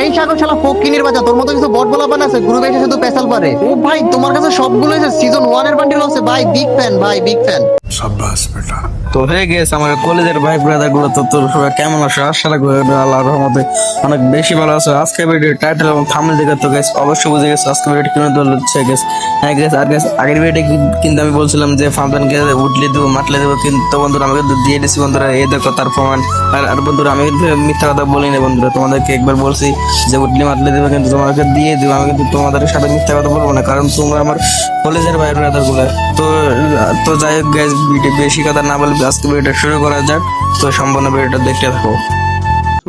এই সাগর শালা ফকিনির নির্বাচন, তোর মতো কিছু বট বলা আছে গ্রুপে এসে শুধু পেশাল পারে। ও ভাই, তোমার কাছে সবগুলো এসে সিজন ওয়ানের বান্ডিল আছে, ভাই বিগ ফ্যান ভাই বিগ ফ্যান সাব্বাস, বেটা। তো হয়ে গেছে আমার কলেজের ভাই ব্রাদারগুলো তো তোর কেমন আছো? আশা করে আল্লাহ রহমতে অনেক বেশি ভালো আছো। আজকে ভিডিও টাইটেল এবং থামলে দেখে তো গেছ অবশ্যই বুঝে গেছো আজকে ভিডিও কিনে দল হচ্ছে গেছ হ্যাঁ গেছ আর গেছ আগের ভিডিও কিন্তু আমি বলছিলাম যে ফাউন্ডান গেলে উঠলে দেবো মাটলে দেবো, কিন্তু বন্ধুরা আমাকে দিয়ে দিছি বন্ধুরা, এই দেখো তার প্রমাণ। আর আর বন্ধুরা, আমি কিন্তু মিথ্যা কথা বলি না বন্ধুরা, তোমাদেরকে একবার বলছি যে উঠলে মাটলে দেবো কিন্তু তোমাকে দিয়ে দেবো, আমি কিন্তু তোমাদের সাথে মিথ্যা কথা বলব না, কারণ তোমরা আমার কলেজের ভাই ব্রাদারগুলো। তো তো যাই হোক গেছ বেশি কথা না বলে আজকে ভিডিওটা শুরু করা যাক। তো সম্পূর্ণ ভিডিওটা দেখতে থাকো।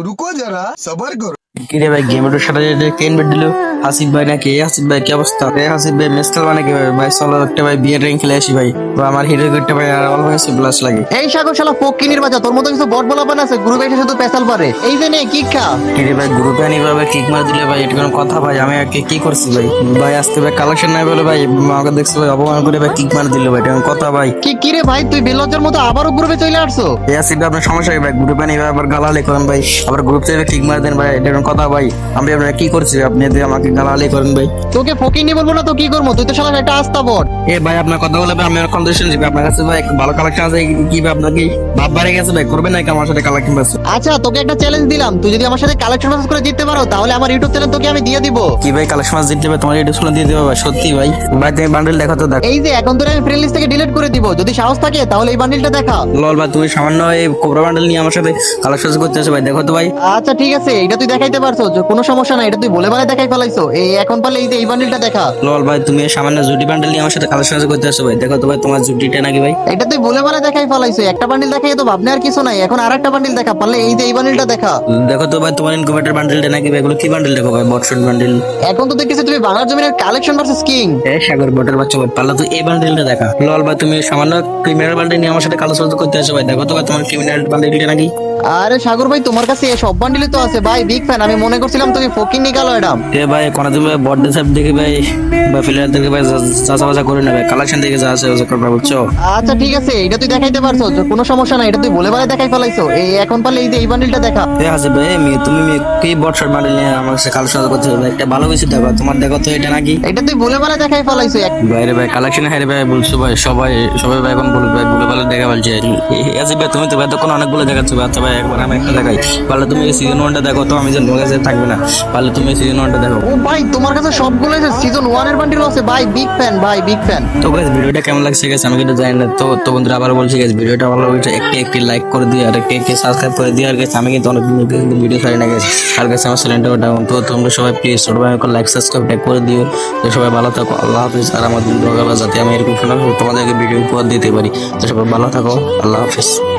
রুকো যারা সবার করো কিরে ভাই সাড়ে সাথে কেন বেড দিলো? হাসিফ ভাই নাকি? এই হাসিফ ভাই কি অবস্থা? এই হাসিফ ভাই মেস খেলবা নাকি ভাই? ভাই চলো একটা ভাই বিয়ের র্যাঙ্ক খেলে আসি ভাই। আমার হিরো একটা ভাই আর অল্প হয়েছে প্লাস লাগে। এই সাগর শালা ফকিনির বাজা তোর মতো কিছু বট বলা আছে? গ্রুপে এসে শুধু পেশাল পারে। এই যে নে কিক খা। কিরে ভাই গ্রুপে আনি ভাবে কিক মার দিলে ভাই এটা কোনো কথা ভাই? আমি আগে কি করছি ভাই? ভাই আজকে ভাই কালেকশন নাই বলে ভাই আমাকে দেখছি ভাই অপমান করে ভাই কিক মার দিল ভাই এটা কথা ভাই? কি কিরে ভাই তুই বেলজ্জার মতো আবারও গ্রুপে চলে আসছো? এই আসিফ ভাই আপনার সমস্যা ভাই? গ্রুপে আনি ভাই আবার গালালি করেন ভাই। আবার গ্রুপ থেকে কিক মার দেন ভাই এটা কোনো কথা ভাই? আমি আপনার কি করছি আপনি আমাকে গালালি করেন ভাই। তোকে ফকিনি বলব না তো কি করব? তুই তো শালা একটা আস্তা বট। এ ভাই আপনার কথা বলে আমি আর কন্ডিশন দিবি আপনার কাছে ভাই ভালো কালেকশন আছে কি ভাই আপনার কি ভাব বাড়ে গেছে ভাই? করবেন নাকি আমার সাথে কালেকশন আছে আচ্ছা তোকে একটা চ্যালেঞ্জ দিলাম। তুই যদি আমার সাথে কালেকশন করে জিততে পারো তাহলে আমার ইউটিউব চ্যানেল তোকে আমি দিয়ে দিব। কি ভাই কালেকশন দিতে হবে? তোমার এটা শুনে দিয়ে দেবে ভাই সত্যি ভাই। ভাই তুমি বান্ডেল দেখো তো দেখ। এই যে এখন তোর আমি ফ্রেন্ড লিস্ট থেকে ডিলিট করে দিব। যদি সাহস থাকে তাহলে এই বান্ডিলটা দেখা। লল ভাই তুমি সামান্য এই কোবরা বান্ডেল নিয়ে আমার সাথে কালেকশন করতে আসো ভাই দেখো তো ভাই। আচ্ছা ঠিক আছে এটা তুই দেখাইতে পারছ। কোনো সমস্যা নাই এটা তুই বলে বলে দেখাই ফেলাইছো। এই এখন পারলে এই যে এই বান্ডিলটা দেখা। লল ভাই তুমি এই সামান্য জুটি বান্ডেল নিয়ে আমার সাথে কালেকশন করতে আসো ভাই। দেখো তো ভাই তোমার জুটিটা নাকি ভাই? এটা তুই বলে বলে দেখাই ফেলাইছো। একটা বান্ডিল দেখাই তো ভাবনে আর কিছু নাই। এখন আর একটা বান্ডিল দেখা। পারলে এই যে এই বান্ডিলটা দেখা। দেখো তো ভাই তোমার ইনকুবেটর বান্ডেলটা নাকি ভাই? এগুলো কি বান্ডেল দেখো ভাই? বটশট বান্ডেল এখন তো দেখতেছি তুমি বাংলার জমিনের কালেকশন ভার্সেস কিং এ সাগর বটের বাচ্চা ভাই পারলে তো এই বান্ডেলটা দেখা। লল ভাই তুমি সামান্য ক্রিমিনাল বান্ডেল নিয়ে আমার সাথে কালেকশন করতে আসো ভাই। দেখো তো ভাই তোমার ক্রিমিনাল বান্ডেলটা নাকি? আরে সাগর ভাই তোমার কাছে এই সব বান্ডিলই তো আছে ভাই বিগ ফ্যান আমি মনে করছিলাম তুমি ফকিং নিকালো এটা এ ভাই কোনো দিন ভাই বড্ডে সাহেব দেখে ভাই বা ফিলার দেখে ভাই চাচা বাচা করে নেবে কালেকশন দেখে যা আছে ওসব করবে বুঝছ আচ্ছা ঠিক আছে এটা তুই দেখাইতে পারছ কোনো সমস্যা নাই এটা তুই বলে বলে দেখাই ফেলাইছো এই এখন পারলে এই যে এই বান্ডিলটা দেখা এ আছে ভাই মেয়ে তুমি মেয়ে কি বটশট বান্ডেল নিয়ে আমার সাথে কালেকশন করতে হবে একটা ভালো কিছু দেখো তোমার দেখো তো এটা নাকি এটা তুই বলে বলে দেখাই ফেলাইছো এক- বাইরে ভাই কালেকশন হারে ভাই বলছো ভাই সবাই সবাই ভাই এখন বলবে ভাই বলে ভালো দেখা বলছে আছে ভাই তুমি তো ভাই তখন অনেকগুলো দেখাচ্ছ ভাই আচ্ছা ভাই একবার আমি একটা দেখাই। পারলে তুমি সিজন ওয়ানটা দেখো তো আমি যে তোমার কাছে থাকবে না। পারলে তুমি সিজন ওয়ানটা দেখো। ও ভাই তোমার কাছে সবগুলো আছে সিজন ওয়ানের বান্ডিল আছে ভাই বিগ ফ্যান ভাই বিগ ফ্যান তো গাইস ভিডিওটা কেমন লাগছে গেছে আমি কিন্তু জানি না। তো তো বন্ধুরা আবার বলছি গেছে ভিডিওটা ভালো লাগছে একটি একটি লাইক করে দিয়ে আর একটি একটি সাবস্ক্রাইব করে দিয়ে আর গেছে আমি কিন্তু অনেক কিন্তু ভিডিও ছাড়ি না গেছে আর গেছে আমার চ্যানেলটা ডাউন তো তোমরা সবাই প্লিজ ভাই লাইক সাবস্ক্রাইব করে দিও। তো সবাই ভালো থাকো আল্লাহ হাফিজ। আর আমার দিন যাতে আমি এরকম তোমাদেরকে ভিডিও উপহার দিতে পারি। তো সবাই ভালো থাকো আল্লাহ হাফিজ।